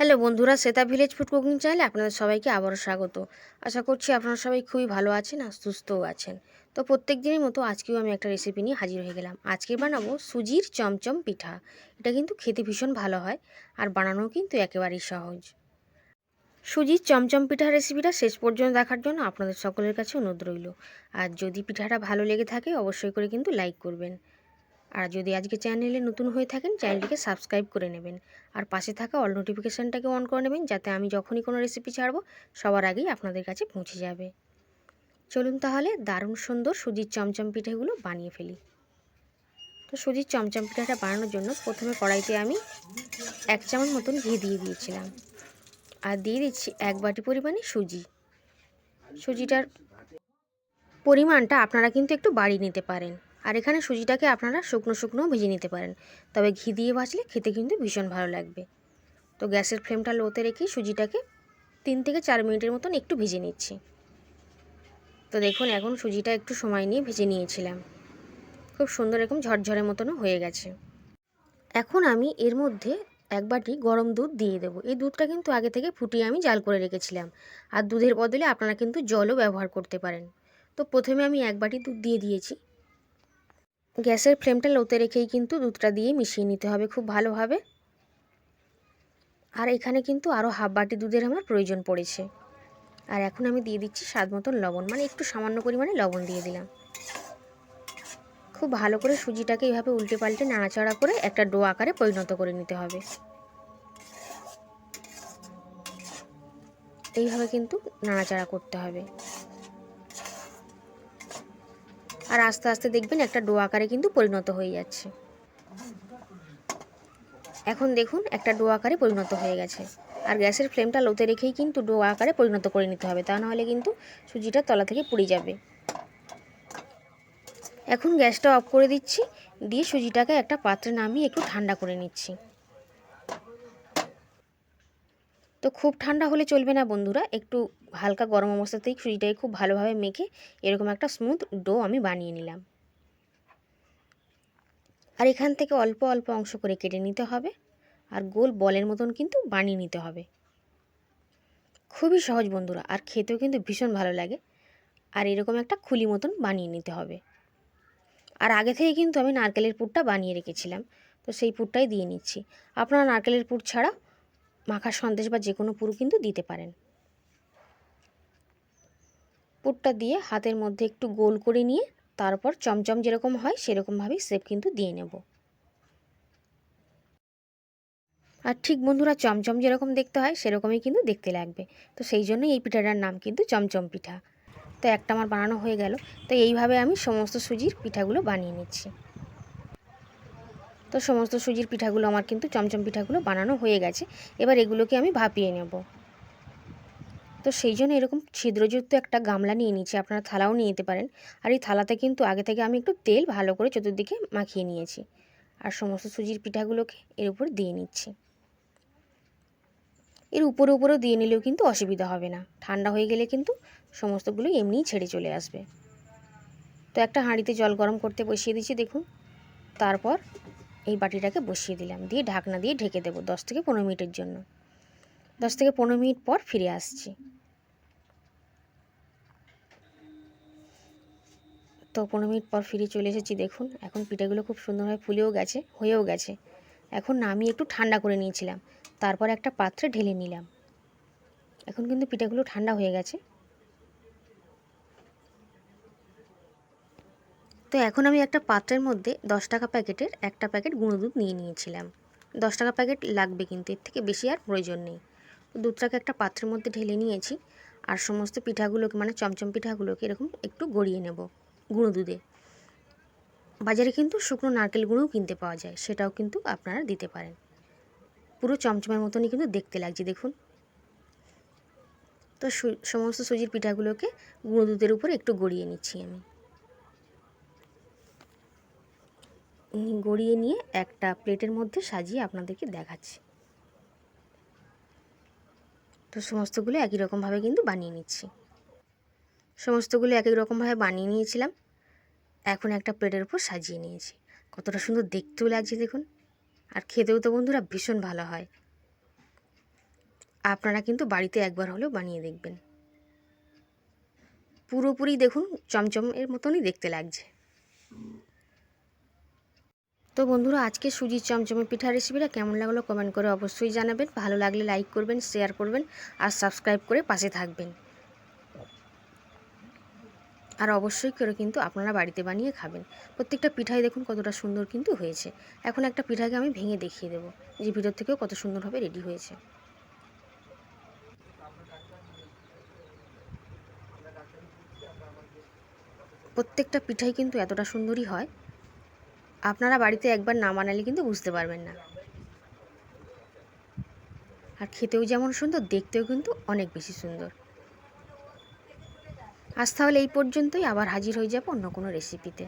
Hello বন্ধুরা Shweta village food cooking চ্যানেলে আপনাদের সবাইকে আবারও স্বাগত। আশা করছি আপনারা সবাই খুবই ভালো আছেন আর সুস্থও আছেন। তো প্রত্যেক দিনের মতো আজকেও আমি একটা রেসিপি নিয়ে হাজির হয়ে গেলাম। আজকে বানাবো সুজির চমচম পিঠা। এটা কিন্তু খেতে ভীষণ ভালো হয় আর বানানোও কিন্তু একেবারেই সহজ। সুজির চমচম পিঠা রেসিপিটা শেষ পর্যন্ত দেখার জন্য আপনাদের সকলের কাছে অনুরোধ রইল। আর যদি পিঠাটা ভালো লেগে থাকে, অবশ্যই করে কিন্তু লাইক করবেন। আর যদি আজকে চ্যানেলে নতুন হয়ে থাকেন, চ্যানেলটিকে সাবস্ক্রাইব করে নেবেন। আর পাশে থাকা অল নোটিফিকেশানটাকে অন করে নেবেন, যাতে আমি যখনই কোনো রেসিপি ছাড়বো, সবার আগেই আপনাদের কাছে পৌঁছে যাবে। চলুন তাহলে দারুণ সুন্দর সুজির চমচম পিঠেগুলো বানিয়ে ফেলি। তো সুজির চমচম পিঠাটা বানানোর জন্য প্রথমে কড়াইতে আমি এক চামচ মতন ঘি দিয়ে দিয়েছিলাম। আর দিয়ে দিচ্ছি এক বাটি পরিমাণে সুজি। সুজিটার পরিমাণটা আপনারা কিন্তু একটু বাড়িয়ে নিতে পারেন। আর এখানে সুজিটাকে আপনারা শুকনো শুকনোও ভেজে নিতে পারেন। তবে ঘি দিয়ে ভাজলে খেতে কিন্তু ভীষণ ভালো লাগবে। তো গ্যাসের ফ্লেমটা লোতে রেখে সুজিটাকে তিন থেকে চার মিনিটের মতন একটু ভেজে নিচ্ছি। তো দেখুন, এখন সুজিটা একটু সময় নিয়ে ভেজে নিয়েছিলাম। খুব সুন্দর এরকম ঝরঝরের মতনও হয়ে গেছে। এখন আমি এর মধ্যে এক বাটি গরম দুধ দিয়ে দেবো। এই দুধটা কিন্তু আগে থেকে ফুটিয়ে আমি জাল করে রেখেছিলাম। আর দুধের বদলে আপনারা কিন্তু জলও ব্যবহার করতে পারেন। তো প্রথমে আমি এক বাটি দুধ দিয়ে দিয়েছি। গ্যাসের ফ্লেমটা লোতে রেখেই কিন্তু দুধটা দিয়ে মিশিয়ে নিতে হবে খুব ভালোভাবে। আর এখানে কিন্তু আরও হাফ বাটি দুধের আমার প্রয়োজন পড়েছে। আর এখন আমি দিয়ে দিচ্ছি স্বাদ মতন লবণ মানে একটু সামান্য পরিমাণে লবণ দিয়ে দিলাম। খুব ভালো করে সুজিটাকে এইভাবে উল্টে পাল্টে নাড়াচাড়া করে একটা ডো আকারে পরিণত করে নিতে হবে। এইভাবে কিন্তু নাড়াচাড়া করতে হবে। আর আস্তে আস্তে দেখবেন একটা ডো আকারে কিন্তু পরিণত হয়ে যাচ্ছে। এখন দেখুন, একটা ডো আকারে পরিণত হয়ে গেছে। আর গ্যাসের ফ্লেমটা লোতে রেখেই কিন্তু ডো আকারে পরিণত করে নিতে হবে, তা নাহলে কিন্তু সুজিটা তলা থেকে পুড়ে যাবে। এখন গ্যাসটা অফ করে দিচ্ছি, দিয়ে সুজিটাকে একটা পাত্রে নামিয়ে একটু ঠান্ডা করে নিচ্ছি। তো খুব ঠান্ডা হলে চলবে না বন্ধুরা, একটু হালকা গরম অবস্থাতেই সুজিটাকে খুব ভালোভাবে মেখে এরকম একটা স্মুথ ডো আমি বানিয়ে নিলাম। আর এখান থেকে অল্প অল্প অংশ করে কেটে নিতে হবে আর গোল বলের মতন কিন্তু বানিয়ে নিতে হবে। খুবই সহজ বন্ধুরা, আর খেতেও কিন্তু ভীষণ ভালো লাগে। আর এরকম একটা খুলি মতন বানিয়ে নিতে হবে। আর আগে থেকে কিন্তু আমি নারকেলের পুরটা বানিয়ে রেখেছিলাম, তো সেই পুরটাই দিয়ে নিচ্ছি। আপনারা নারকেলের পুর ছাড়া মাখার সন্দেশ বা যে কোনো পুরো কিন্তু দিতে পারেন। পুরটা দিয়ে হাতের মধ্যে একটু গোল করে নিয়ে তারপর চমচম যেরকম হয় সেরকমভাবেই সেপ কিন্তু দিয়ে নেব। আর ঠিক বন্ধুরা চমচম যেরকম দেখতে হয় সেরকমই কিন্তু দেখতে লাগবে। তো সেই জন্যই এই পিঠাটার নাম কিন্তু চমচম পিঠা। তো একটা আমার বানানো হয়ে গেল। তো এইভাবে আমি সমস্ত সুজির পিঠাগুলো বানিয়ে নিচ্ছি। তো সমস্ত সুজির পিঠাগুলো আমার কিন্তু চমচম পিঠাগুলো বানানো হয়ে গেছে। এবার এগুলোকে আমি ভাপিয়ে নেব। তো সেই জন্য এরকম ছিদ্রযুক্ত একটা গামলা নিয়ে নিচ্ছি আপনারা থালাও নিয়ে নিতে পারেন। আর এই থালাতে কিন্তু আগে থেকে আমি একটু তেল ভালো করে চতুর্দিকে মাখিয়ে নিয়েছি। আর সমস্ত সুজির পিঠাগুলোকে এর উপর দিয়ে নিচ্ছি। এর উপরে উপরেও দিয়ে নিলেও কিন্তু অসুবিধা হবে না। ঠান্ডা হয়ে গেলে কিন্তু সমস্তগুলো এমনিই ছেড়ে চলে আসবে। তো একটা হাঁড়িতে জল গরম করতে বসিয়ে দিচ্ছি, দেখুন। তারপর এই বাটিটাকে বসিয়ে দিলাম। দিয়ে ঢাকনা দিয়ে ঢেকে দেবো দশ থেকে পনেরো মিনিটের জন্য। দশ থেকে পনেরো মিনিট পর ফিরে আসছি। তো পনেরো মিনিট পর ফিরে চলে এসেছি, দেখুন। এখন পিঠাগুলো খুব সুন্দরভাবে ফুলেও গেছে, হয়েও গেছে। এখন না আমি একটু ঠান্ডা করে নিয়েছিলাম। তারপর একটা পাত্রে ঢেলে নিলাম। এখন কিন্তু পিঠাগুলো ঠান্ডা হয়ে গেছে। তো এখন আমি একটা পাত্রের মধ্যে দশ টাকা প্যাকেটের একটা প্যাকেট গুঁড়ো দুধ নিয়ে নিয়েছিলাম। দশ টাকা প্যাকেট লাগবে কিন্তু, এর থেকে বেশি আর প্রয়োজন নেই। দুধটাকে একটা পাত্রের মধ্যে ঢেলে নিয়েছি। আর সমস্ত পিঠাগুলোকে মানে চমচম পিঠাগুলোকে এরকম একটু গড়িয়ে নেব। গুঁড়ো দুধে। বাজারে কিন্তু শুকনো নারকেল গুঁড়োও কিনতে পাওয়া যায়, সেটাও কিন্তু আপনারা দিতে পারেন। পুরো চমচমের মতনই কিন্তু দেখতে লাগছে, দেখুন। তো সমস্ত সুজির পিঠাগুলোকে গুঁড়ো দুধের উপর একটু গড়িয়ে নিচ্ছি আমি। গড়িয়ে নিয়ে একটা প্লেটের মধ্যে সাজিয়ে আপনাদেরকে দেখাচ্ছি। তো সমস্তগুলো একই রকমভাবে কিন্তু বানিয়ে নিচ্ছি। সমস্তগুলো এক এক রকমভাবে বানিয়ে নিয়েছিলাম। এখন একটা প্লেটের উপর সাজিয়ে নিয়েছি। কতটা সুন্দর দেখতেও লাগছে দেখুন। আর খেতেও তো বন্ধুরা ভীষণ ভালো হয়। আপনারা কিন্তু বাড়িতে একবার হলেও বানিয়ে দেখবেন। পুরোপুরি দেখুন চমচম এর মতনই দেখতে লাগছে। তো বন্ধুরা, আজকে সুজির চমচমে পিঠা রেসিপিটা কেমন লাগল কমেন্ট করে অবশ্যই জানাবেন। ভালো লাগলে লাইক করবেন শেয়ার করবেন আর সাবস্ক্রাইব করে পাশে থাকবেন। আর অবশ্যই করে কিন্তু আপনারা বাড়িতে বানিয়ে খাবেন। প্রত্যেকটা পিঠাই দেখুন কতটা সুন্দর কিন্তু হয়েছে। এখন একটা পিঠাকে আমি ভেঙে দেখিয়ে দেবো, যে ভিতর থেকেও কত সুন্দরভাবে রেডি হয়েছে। প্রত্যেকটা পিঠাই কিন্তু এতটা সুন্দরই হয়, আপনারা বাড়িতে একবার না বানালে কিন্তু বুঝতে পারবেন না। আর খেতেও যেমন সুন্দর, দেখতেও কিন্তু অনেক বেশি সুন্দর। আজ তাহলে এই পর্যন্তই আবার হাজির হয়ে যাব অন্য কোনো রেসিপিতে